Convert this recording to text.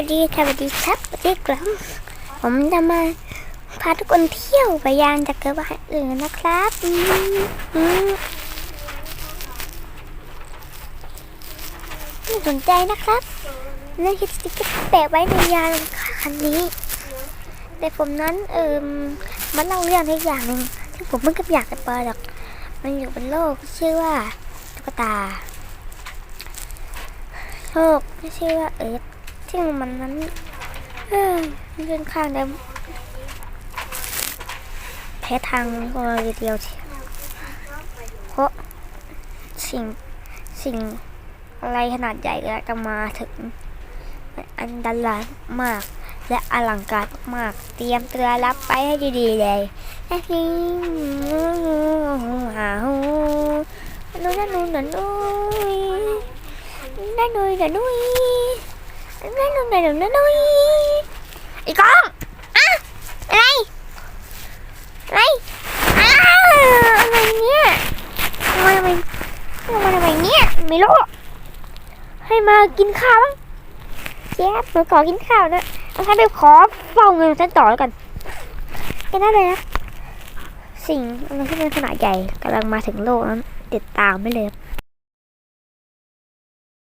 วัสดีค่ะสวัสดีครับสวัสดีครับผมจะมาพาทุกคนเที่ยวไปยานจักรวาลอื่นนะครับอืมอืมไม่สนใจนะครับเรื่องคิดสติ๊กเกอร์แปะไว้ในยานคันนี้ แต่ผมนั้นเอิมมันเล่าเรื่องให้อย่างหนึ่งที่ผมไม่ก็อยากจะเปิดหรอกมันอยู่บนโลกชื่อว่าตุ๊กตาโลกที่ชื่อว่าเอิร์ธ ซึ่งมันนั้นเอ้ยมันค่อนข้างจะแพ้ทางก็เลยเดียวเพราะสิ่งสิ่งอะไรขนาดใหญ่ก็จะมาถึงมันอันตรายมาก และอลังการมาก เตรียมเตือนรับไปให้ดีๆเลยนะฮิหาฮูนูนนูนนูนนูนนูนนูนนู นนูนนูไอ้กองอะอะไรอะไรอ้าวอะไรเนี่ยมทำไมมทำไมเนี่ยไม่รู้ให้มากินข้าวบ้างเจ๊บหนูขอกินข้าวนะเอาท่านไปขอเฝ้าเงินฉันต่อแล้วกันแค่นั้นเลยนะสิ่งอะไรที่เป็นขนาดใหญ่กำลังมาถึงโลกนั้นติดตามไม่เลย